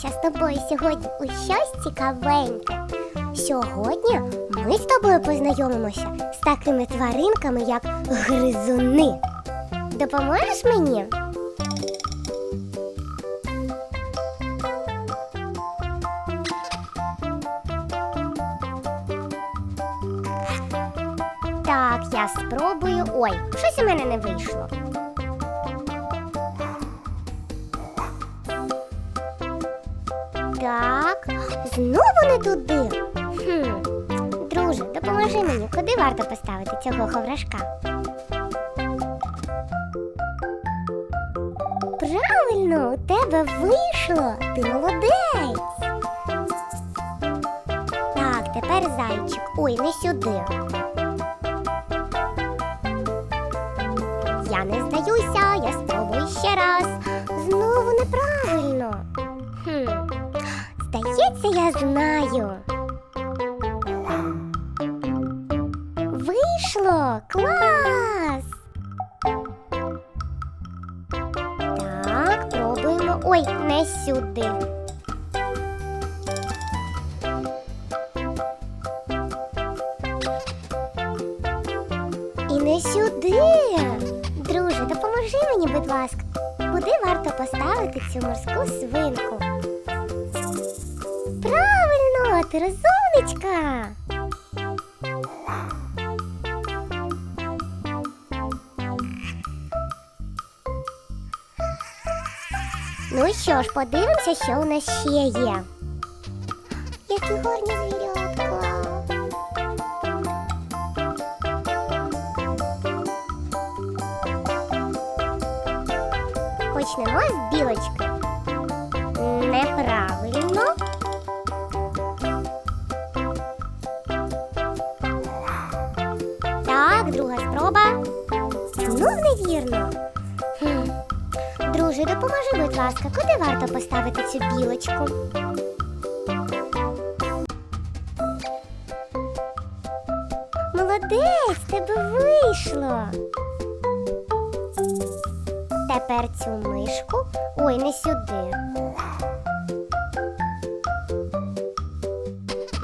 пограємося з тобою сьогодні у щось цікавеньке. Сьогодні ми з тобою познайомимося з такими тваринками, як гризуни. Допоможеш мені? Так, я спробую. Ой, щось у мене не вийшло. Знову не туди. Хм. Друже, допоможи мені, куди варто поставити цього ховрашка? Правильно, у тебе вийшло. Ти молодець. Так, тепер зайчик. Ой, не сюди. Я не здаюся, я спробую ще раз. Знову неправильно. Здається, я знаю. Вийшло! Клас! Так, пробуємо. Ой, не сюди. І не сюди. Друже, допоможи мені, будь ласка. Куди варто поставити цю морську свинку? Правильно, ти розумничка. Ну що ж, подивимося, що у нас ще є. Які гарні звірятка. Почнемо з білочки. Неправильно. Друга спроба. Знов невірно. Хм. Друже, допоможи, будь ласка, куди варто поставити цю білочку? Молодець, тебе вийшло. Тепер цю мишку. Ой, не сюди.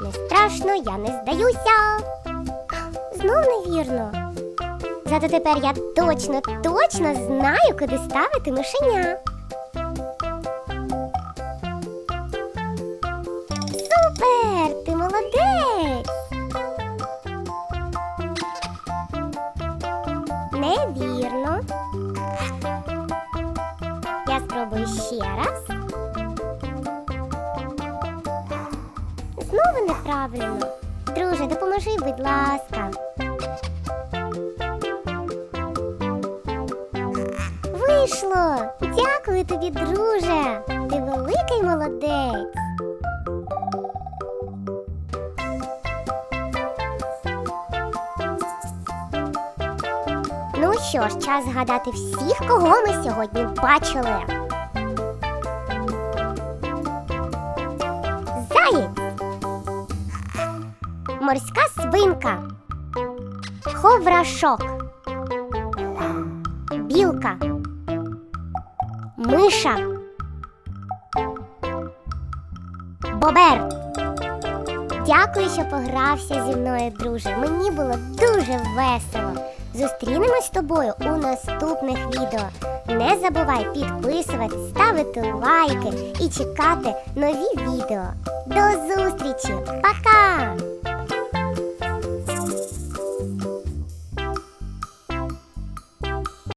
Не страшно, я не здаюся. Знов невірно. Зато тепер я точно, точно знаю, куди ставити мишеня. Супер! Ти молодець! Невірно. Я спробую ще раз. Знову неправильно. Друже, допоможи, будь ласка. Вийшло! Дякую тобі, друже! Ти великий молодець! Ну що ж, час згадати всіх, кого ми сьогодні бачили. Заєць, морська свинка, ховрашок, білка, миша, бобер. Дякую, що погрався зі мною, друже. Мені було дуже весело. Зустрінемось з тобою у наступних відео. Не забувай підписуватись, ставити лайки і чекати нові відео. До зустрічі! Пока!